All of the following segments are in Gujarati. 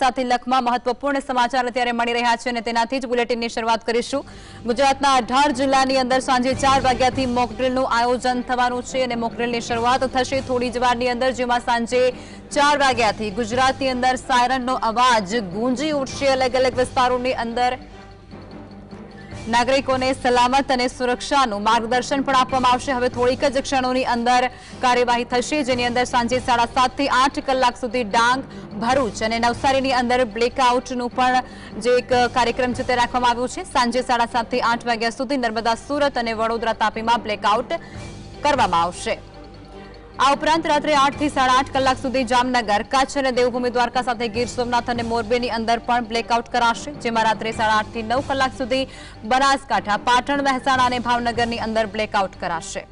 સાથે લખમાં મહત્વપૂર્ણ સમાચાર અત્યારે મળી રહ્યા છે અને તેનાથી જ બુલેટિનની શરૂઆત કરીશું. ગુજરાતના અઢાર જિલ્લાની અંદર સાંજે ચાર વાગ્યાથી મોકડ્રીલનું આયોજન થવાનું છે અને મોકડ્રીલની શરૂઆત થશે થોડી જ વારની અંદર, જેમાં સાંજે ચાર વાગ્યાથી ગુજરાતની અંદર સાયરનનો અવાજ ગુંજી ઉઠશે. અલગ અલગ વિસ્તારોની અંદર નાગરિકોને સલામત અને સુરક્ષાનું માર્ગદર્શન પણ આપવામાં આવશે. હવે થોડીક જ ક્ષણોની અંદર કાર્યવાહી થશે, જેની અંદર સાંજે સાડા સાતથી આઠ કલાક સુધી ડાંગ, ભરૂચ અને નવસારીની અંદર બ્લેકઆઉટનું પણ જે એક કાર્યક્રમ છે તે રાખવામાં આવ્યો છે. સાંજે સાડા સાતથી આઠ વાગ્યા સુધી નર્મદા, સુરત અને વડોદરા તાપીમાં બ્લેકઆઉટ કરવામાં આવશે. આ ઉપરાંત રાત્રે આઠથી સાડા આઠ કલાક સુધી જામનગર, કચ્છ અને દેવભૂમિ દ્વારકા સાથે ગીર સોમનાથ અને મોરબીની અંદર પણ બ્લેકઆઉટ કરાશે, જેમાં રાત્રે સાડા આઠથી નવ કલાક સુધી બનાસકાંઠા, પાટણ, મહેસાણા અને ભાવનગરની અંદર બ્લેકઆઉટ કરાશે.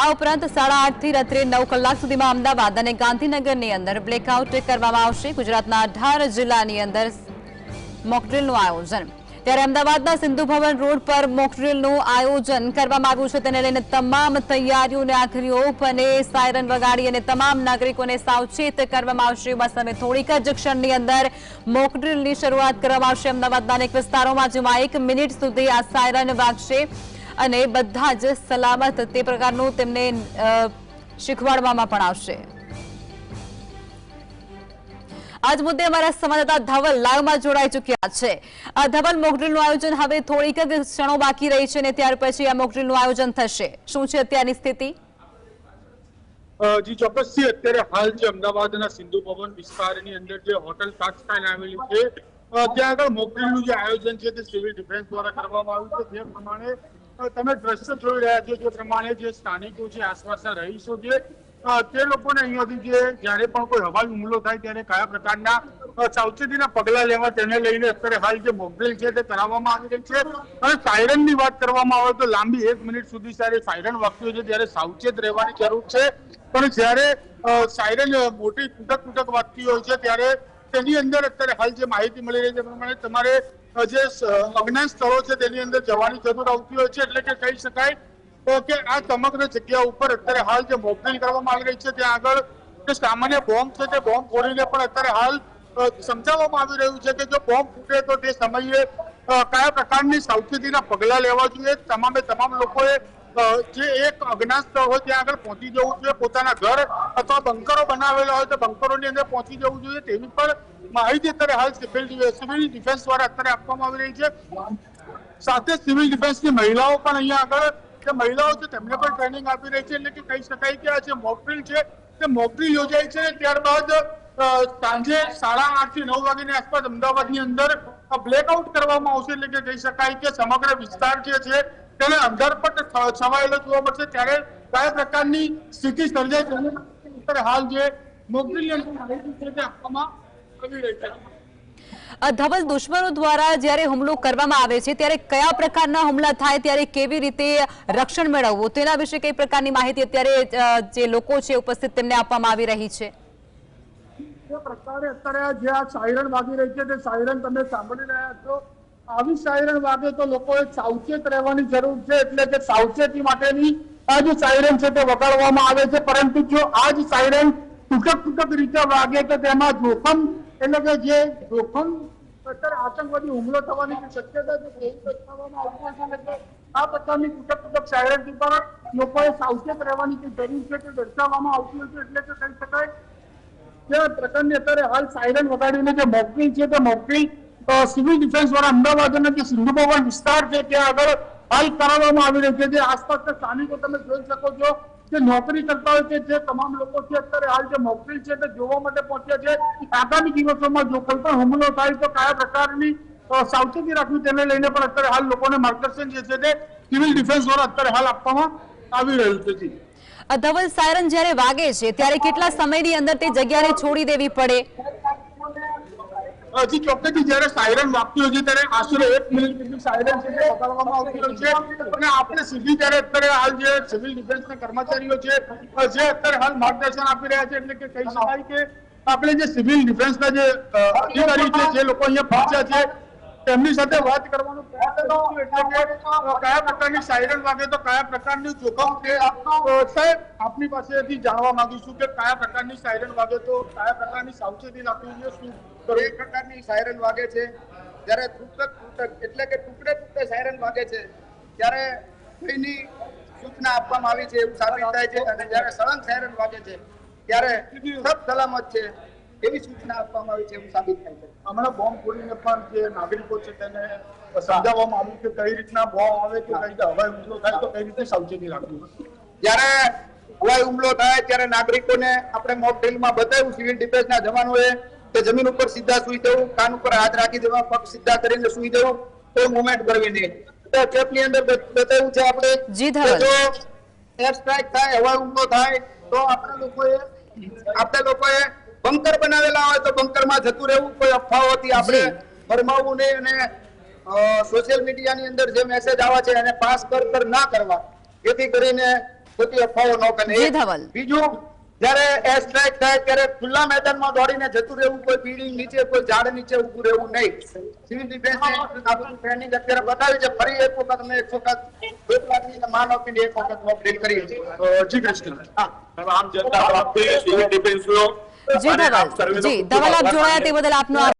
આ ઉપરાંત સાડા આઠથી રાત્રે નવ કલાક સુધીમાં અમદાવાદ અને ગાંધીનગરની અંદર બ્લેકઆઉટ કરવામાં આવશે. ગુજરાતના અઢાર જિલ્લાની અંદર મોકડ્રીલનું આયોજન. ત્યારે અમદાવાદના સિંધુ ભવન રોડ પર મોકડ્રીલનું આયોજન કરવામાં આવ્યું છે. તેને લઈને તમામ તૈયારીઓને આખરી ઓપ અને સાયરન વગાડી અને તમામ નાગરિકોને સાવચેત કરવામાં આવશે. બસ હવે થોડીક જ ક્ષણની અંદર મોકડ્રીલની શરૂઆત કરવામાં આવશે. અમદાવાદના અનેક વિસ્તારોમાં જેમાં એક મિનિટ સુધી આ સાયરન વાગશે અને બધા જ સલામત તે પ્રકારનું તેમને શીખવાડવામાં પણ આવશે. આજ મુદ્દે અમારા સંવાદદાતા ધવલ લાઈવમાં જોડાઈ ચૂક્યા છે. ધવલ મોકડ્રીલનું આયોજન હવે થોડીક જ ક્ષણો બાકી રહી છે અને ત્યાર પછી આ મોકડ્રીલનું આયોજન થશે. શું છે અત્યારની સ્થિતિ? જી ચોક્કસથી અત્યારે હાલ જે અમદાવાદના સિંધુ ભવન વિસ્તારની અંદર જે હોટલ તાજખાન આવેલી છે ત્યાં આગળ મોકડ્રીલનું જે આયોજન છે તે સિવિલ ડિફેન્સ દ્વારા કરવામાં આવ્યું છે. જે પ્રમાણે તમે દ્રશ્ય જોઈ રહ્યા છો જે પ્રમાણે જે સ્થાનિકો છે આસપાસના રહીશો અ, તે લોકોને અહીંયાથી જે જ્યારે પણ કોઈ હવાઈ હુમલો થાય ત્યારે કયા પ્રકારના સાવચેતીના પગલા લેવા તેને લઈને અત્યારે હાલ જે મોકડ્રીલ છે તે કરાવવામાં આવી રહી છે. અને સાયરનની વાત કરવામાં આવે તો લાંબી એક મિનિટ સુધી જ્યારે સાયરન વાગતું છે ત્યારે સાવચેત રહેવાની જરૂર છે. પણ જ્યારે સાયરન મોટી તૂટક તૂટક વાગતી હોય છે ત્યારે તેની અંદર અત્યારે હાલ જે માહિતી મળી રહી છે પ્રમાણે તમારે જે અજ્ઞાન સ્થળો છે તેની અંદર જવાની જરૂર આવતી હોય છે એટલે કે કહી શકાય અ, કે આ સમગ્ર જગ્યા ઉપર અત્યારે હાલ જે મોકડ્રીલ કરવામાં આવી રહી છે ત્યાં આગળ જે સામાન્ય બોમ્બ છે તે બોમ્બ ફોડીને પણ અત્યારે હાલ સમજાવવામાં આવી રહ્યું છે કે જો બોમ્બ ફૂટે તો તે સમયે કયા પ્રકારની સાવચેતીના પગલા લેવા જોઈએ? તમામે તમામ લોકોએ જે એક અજ્ઞાત સ્થળ હોય ત્યાં આગળ પહોંચી જવું જોઈએ પોતાના ઘર અથવા બંકરો બનાવેલા હોય તો બંકરોની અંદર પહોંચી જવું જોઈએ. તેવી પણ માહિતી અત્યારે હાલ સિવિલ સિવિલ ડિફેન્સ દ્વારા અત્યારે આપવામાં આવી રહી છે. સાથે સિવિલ ડિફેન્સની મહિલાઓ પણ અહીંયા આગળ જે મહિલાઓ છે તેમને પણ ટ્રેનિંગ આપી રહી છે, એટલે કે કહી શકાય કે આ જે મોકડ્રીલ છે, તે મોકડ્રીલ યોજાય છે ત્યારબાદ સાંજે સાડા આઠથી નવ વાગ્યાની આસપાસ અમદાવાદની અંદર બ્લેકઆઉટ કરવામાં આવશે, એટલે કે કહી શકાય કે સમગ્ર વિસ્તાર જે છે, તેને અંધારપટ છવાયેલો જોવા મળશે. ત્યારે કયા પ્રકારની સ્થિતિ સર્જાય છે હાલ જે માહિતી આપવામાં આવી રહી છે. ધવલ દુશ્મનો દ્વારા જ્યારે હુમલો કરવામાં આવે છે, ત્યારે કયા પ્રકારના હુમલા થાય, ત્યારે કેવી રીતે રક્ષણ મેળવવું? તેના વિશે કઈ પ્રકારની માહિતી અત્યારે જે લોકો છે, ઉપસ્થિત તેમને આપવામાં આવી રહી છે? તે સાવચેત રહેવાની જરૂર છે, એટલે સાવચેતી માટેની આ જે વગાડવામાં આવે છે, પરંતુ જો આ જ સાયરન તૂટક રીતે વાગે તો તેમાં જોખમ એટલે કે જે જોખમ અત્યારે આતંકવાદી હુમલો થવાની જે શક્યતા છે આ પ્રકારની તૂટક તૂટક સાયરનથી પણ લોકોએ સાવચેત રહેવાની જે જરૂર છે તે દર્શાવવામાં આવતી હશે એટલે કે કહી શકાય કે પ્રકારની અત્યારે હાલ સાયરન વગાડીને જે મોકડ્રીલ છે તે મોકડ્રીલ અ, સિવિલ દ્વારા અમદાવાદના જે સિંધુ ભવન વિસ્તાર છે ત્યાં આગળ હાલ કરાવવામાં આવી રહ્યું છે. જે આસપાસના સ્થાનિકો તમે જોઈ શકો છો જે નોકરી કરતા હોય છે જે તમામ લોકો છે, અત્યારે હાલ જે મોકડ્રીલ છે તે જોવા માટે પહોંચ્યા છે. આગામી દિવસોમાં જો કોઈ પણ હુમલો થાય તો કયા પ્રકારની સાવચેતી રાખવી તેને લઈને પણ અત્યારે હાલ લોકોને માર્ગદર્શન જે છે તે સિવિલ ડિફેન્સ દ્વારા અત્યારે હાલ આપવામાં આવી રહ્યું છે. ધવલ સાયરન જ્યારે વાગે છે, ત્યારે કેટલા સમયની અંદર તે જગ્યાને છોડી દેવી પડે? હજી ચોક્કસથી જ્યારે સાયરન વાગતી હોય છે ત્યારે આશરે એક મિનિટ સાયરન છે અને આપણે સીધી ત્યારે અત્યારે હાલ જે સિવિલ ડિફેન્સના કર્મચારીઓ છે જે અત્યારે હાલ માર્ગદર્શન આપી રહ્યા છે, એટલે કે કહી શકાય કે આપણે જે સિવિલ ડિફેન્સના જે અધિકારી છે, જે લોકો અહીંયા પહોંચ્યા છે, તેમની સાથે વાત કરવાનો કયા પ્રકારની સાયરન વાગે તો કયા પ્રકારનું જોખમ છે? સાહેબ, આપની પાસેથી જાણવા માંગીશું કે કયા પ્રકારની સાયરન વાગે તો કયા પ્રકારની સાવચેતી રાખવી જોઈએ, શું કરવું? એક પ્રકારની સાયરન વાગે છે. જ્યારે તૂટક તૂટક એટલે કે ટુકડે ટુકડે સાયરન વાગે છે ત્યારે કોઈની સૂચના આપવામાં આવી છે એવું સાબિત થાય છે. અને જ્યારે સળંગ સાયરન વાગે છે ત્યારે સબ સલામત છે એવી સૂચના આપવામાં આવી છે એવું સાબિત થાય છે. હમણાં બોમ્બ ફોડીને પણ જે નાગરિકો છે તેને સમજાવવામાં આવ્યું કે કઈ રીતના બોમ્બ આવે કે કઈ રીતે હવાઈ હુમલો થાય તો કઈ રીતે સાવચેતી રાખવી જ્યારે હવાઈ હુમલો થાય ત્યારે નાગરિકોને આપણે મોક ડ્રીલમાં બતાવ્યું સિવિલ ડિફેન્સના જવાનોએ કે જમીન ઉપર સીધા સુઈ જવું કાન ઉપર હાથ રાખી દેવા પગ સીધા કરીને સુઈ જવું કોઈ મુવમેન્ટ કરવી નહીં. તો કેપની અંદર બતાવ્યું છે આપણે જી, જો એર સ્ટ્રાઇક થાય હવા હુમલો થાય તો આપણે લોકોએ આપણે લોકોએ બંકર બનાવેલા હોય તો બંકરમાં જતું રહેવું કોઈ અફવાઓથી આપણે જી. ફરમાવવું નહીં અને સોશિયલ મીડિયાની અંદર જે મેસેજ આવે છે એને પાસ કર ના કરવા. જેથી કરીને ખોટી અફવાઓ ન કરે બીજું જ્યારે એર સ્ટ્રાઇક થાય ત્યારે ખુલ્લા મેદાનમાં દોડીને જતું રહેવું કોઈ બિલ્ડિંગ નીચે કોઈ ઝાડ નીચે ઉભું રહેવું નહીં. સિવિલ ડિફેન્સ ટ્રેનિંગ અત્યારે બતાવી છે. ફરી એક વખત અમે એક વખત માન આપીને એક વખત અપડેટ કરીએ જી કૃષ્ણ. આમ જનતા સિવિલ ડિફેન્સ જી ધવલ જી ધવલ આપ જોડાયા તે બદલ આપનો